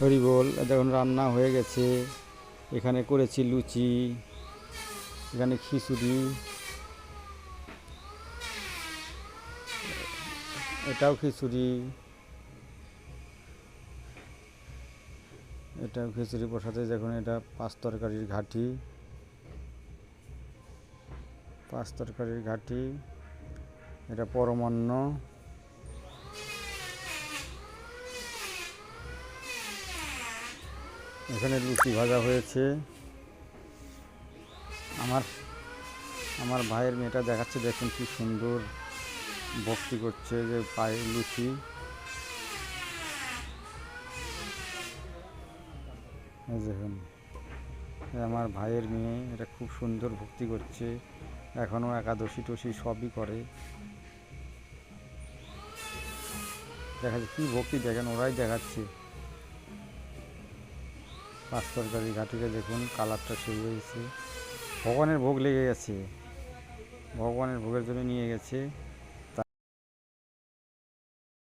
হরিবোল দেখুন রান্না হয়ে গেছে, এখানে করেছি লুচি, এখানে খিচুড়ি। এটাও খিচুড়ি। এটাও খিচুড়ি বসাতে দেখুন এটা পাঁচ তরকারির ঘাটি। পাঁচ তরকারির ঘাটি। এটা পরমান্ন। এখানে লুচি ভাজা হয়েছে। আমার আমার ভাইয়ের মেয়েটা দেখাচ্ছে, দেখুন কি সুন্দর ভক্তি করছে যে পায়ে লুচি। দেখুন আমার ভাইয়ের মেয়ে, এটা খুব সুন্দর ভক্তি করছে। এখনও একাদশী টসি সবই করে। দেখা যাচ্ছে কী ভক্তি, দেখেন ওরাই দেখাচ্ছে। পাঁচ তরকারি ঘাটিকে দেখুন, কালারটা সেই হয়েছে। ভগবানের ভোগ লেগে গেছে। ভগবানের ভোগের জন্য নিয়ে গেছে।